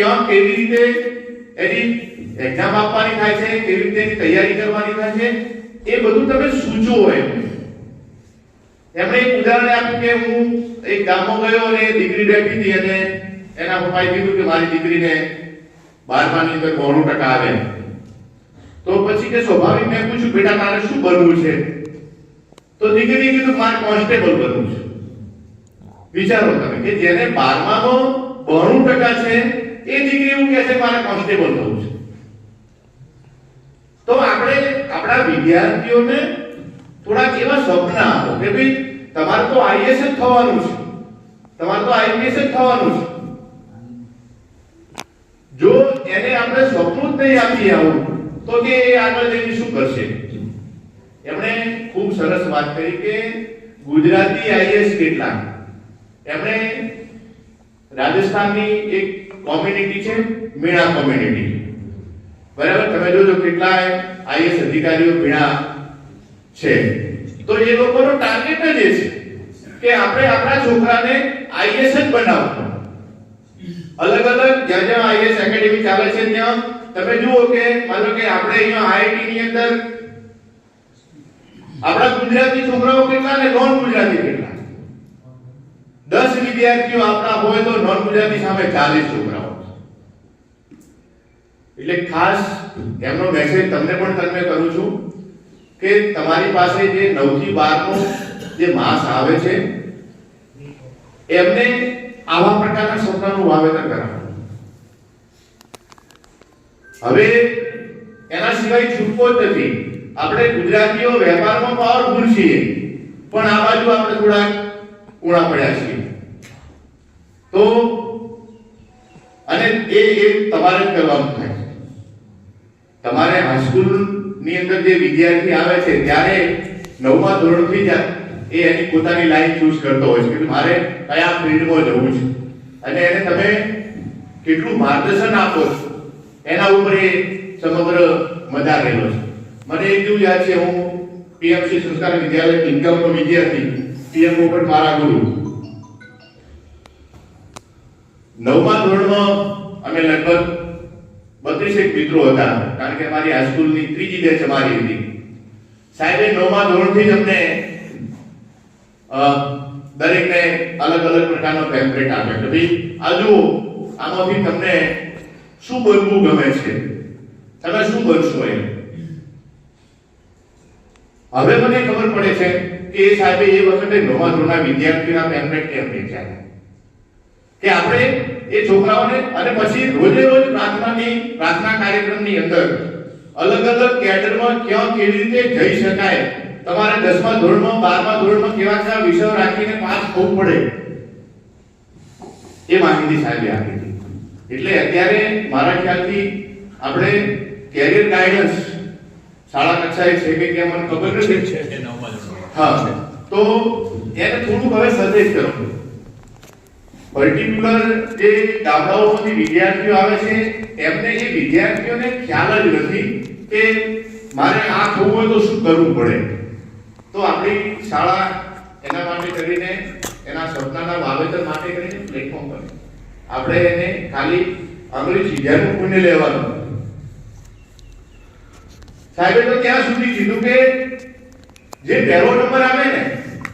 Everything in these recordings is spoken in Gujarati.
ક્યાં કેવી રીતે એની એક્ઝામ આપવાની થાય છે, કેવી રીતે એની તૈયારી કરવાની થાય છે, એ બધું તમે સૂચવો એમ. એમણે એક ઉદાહરણ આપ્યું કે હું એક ગામમાં ગયો અને ડિગ્રી બેઠી હતી અને એના પપ્પાએ કીધું કે મારી દીકરીને બારમાની અંદર બોણું ટકા આવે તો પછી કે સ્વાભાવિક મેં પૂછ્યું, બેટા, તારે શું બનવું છે? તો દીકરીએ કીધું, મારે કોન્સ્ટેબલ બનવું છે. વિચારો તમે કે જેને બારમાનો બોણું ટકા છે એ દીકરી કહે છે, મારે કોન્સ્ટેબલ થવું છે. તો આપણે આપણા વિદ્યાર્થીઓને થોડાક એવા સ્વપ્ન આપો કે ભાઈ, તમારે તો આઈએસ જ થવાનું છે. તમારે તો આઈપીએસ જ થવાનું છે. જો એને આપણે સ્વપ્ન જ નહીં આપી આવું, તો કે એ આગળ જઈને શું કરશે? એમણે ખૂબ સરસ વાત કરી કે ગુજરાતી આઈએસ કેટલા? એમણે રાજસ્થાનની એક કોમ્યુનિટી છે, મીણા કોમ્યુનિટી બરાબર? તમે જોજો કેટલાય આઈએસ અધિકારીઓ મીણા છે. તો એ લોકોનો ટાર્ગેટ જ એ છે કે આપણે આપણા છોકરાને આઈએસ જ બનાવવું. અલગ અલગ જ્યાં જ્યાં આઈએસ એકેડેમી ચાલે છે, ત્યાં તમે જુઓ કે માનો કે આપણે અહીંયા આઈઆઈટી ની અંદર આપણા ગુજરાતી છોકરાઓ કેટલા ને નોન ગુજરાતી કેટલા? દસ વિદ્યાર્થીઓ આપણા હોય તો નોન ગુજરાતી સામે ચાલીસ છોકરાઓ. એટલે ખાસ એમનો મેસેજ તમને પણ તમને કરું છું કે તમારી પાસે જે નવથી બાર નો જે માસ આવે છે, એમને આવા પ્રકારના સપનાનું વાવેતર કરાવવું હવે એના સિવાય છૂટકો જ નથી. આપણે ગુજરાતીઓ વેપારમાં પાવરફુલ છીએ, પણ આ બાજુ આપણે થોડા ઉણા પડ્યા છીએ. તો અને એ એ તમારે કરવાનું થાય. તમારે હાઈસ્કૂલની અંદર જે વિદ્યાર્થી આવે છે, ત્યારે નવમા ધોરણથી જ એ એની પોતાની લાઈન ચૂઝ કરતો હોય છે. કે મારે કયા ફિલ્ડમાં જવું છે. અને એને તમે કેટલું માર્ગદર્શન આપો છો, એના ઉપર એ સમગ્ર મજા રહેલો છે. મને એટલું યાદ છે, હું પીએમસી સંસ્કાર વિદ્યાલય ઇન્કમનો વિદ્યાર્થી પીએમ ઉપર મારા ગુરુ. નવમા ધોરણમાં અમે લગભગ બત્રીસેક મિત્રો હતા, કારણ કે અમારી હાઈસ્કૂલની ત્રીજી બેચ અમારી હતી. સાહેબે નવમા ધોરણથી જ અમને દરેકને અલગ અલગ પ્રકારનો પેમ્પલેટ આપ્યો. કે ભાઈ, આ જુઓ, આમાંથી તમને શું બનવું ગમે છે? તમે શું બનશો એમ? હવે મને ખબર પડે છે કે એ સાહેબે એ વખતે નવમા ધોરણના વિદ્યાર્થીના પેમ્પલેટ કેમ વેચ્યા? કે આપણે એ છોકરાઓને અને પછી રોજે રોજ પ્રાર્થનાની પ્રાર્થના કાર્યક્રમની અંદર અલગ અલગ કેડરમાં ક્યાં કેવી રીતે જઈ શકાય? તમારે દસમા ધોરણમાં બારમા ધોરણમાં કેવા કેવા વિષયો રાખીને પાસ થવું પડે? એ માહિતી સાહેબે આપી હતી. એટલે અત્યારે મારા ખ્યાલથી આપણે કેરિયર ગાઈડન્સ શાળા કક્ષાએ છે કે કેમ મને ખબર નથી. હા તો એને થોડુંક હવે સજેસ્ટ કરો. પર્ટિક્યુલર જે ગામડાઓમાંથી વિદ્યાર્થીઓ આવે છે, એમને એ વિદ્યાર્થીઓને ખ્યાલ જ નથી કે મારે આ થવું હોય તો શું કરવું પડે. તો આપણી શાળા એના માટે કરીને, એના સપનાના વાવેતર માટે કરીને પ્લેટફોર્મ બને. આપણે એને ખાલી અંગ્રેજી ચીજાનું પુણ્ય લેવાનું. સાહેબે તો ત્યાં સુધી કીધું કે જે પહેલો નંબર આવે ને,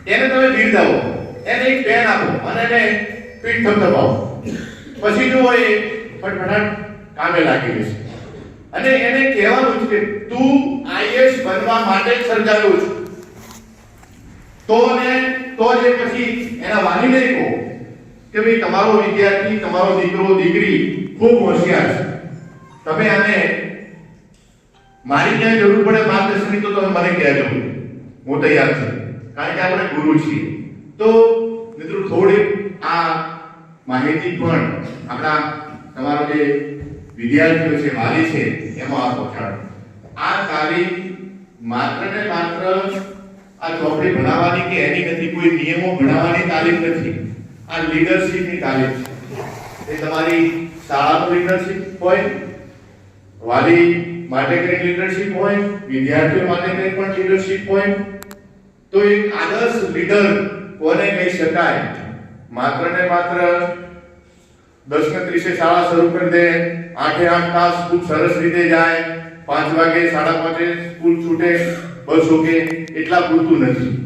એને તમે બિરદાવો. એને એક પેન આપો અને એને પીઠ થપથપાવો પછી જુઓ એ ફટફટાટ કામે લાગી જશે. અને એને કહેવાનું છે કે તું આઈએસ બનવા માટે સર્જાયો છું. તો ને તો જે પછી એના વાલીને કહો કે ભાઈ તમારો વિદ્યાર્થી, તમારો દીકરો, દીકરી ખૂબ હોશિયાર છે. તમે આને મારી ત્યાં જરૂર પડે માર્ગદર્શનની તો તમે મને કહેજો. હું તૈયાર છું. કારણ કે આપણે ગુરુ છીએ. તો મિત્રો થોડી આ માહિતી પણ આપણા તમારો જે વિદ્યાર્થીઓ છે, વાલી છે, એમાં આ પહોંચાડો. આ તાલીમ માત્ર ને માત્ર આ ચોપડી ભણાવવાની કે એની નથી, કોઈ નિયમો ભણાવવાની તાલીમ નથી. આ લીડરશીપની તાલીમ છે. એ તમારી શાળાનું લીડરશીપ હોય, વાલી માટે કંઈક લીડરશીપ હોય, વિદ્યાર્થીઓ માટે કંઈક પણ લીડરશીપ હોય, તો એક આદર્શ લીડર કોને કહી શકાય? માત્ર ને માત્ર દસ ને ત્રીસે શાળા શરૂ કરી દે. આઠે આઠ તાસ ખૂબ સરસ રીતે જાય. પાંચ વાગે, સાડા પાંચે સ્કૂલ છૂટે. બસ ઓકે. એટલા પૂરતું નથી.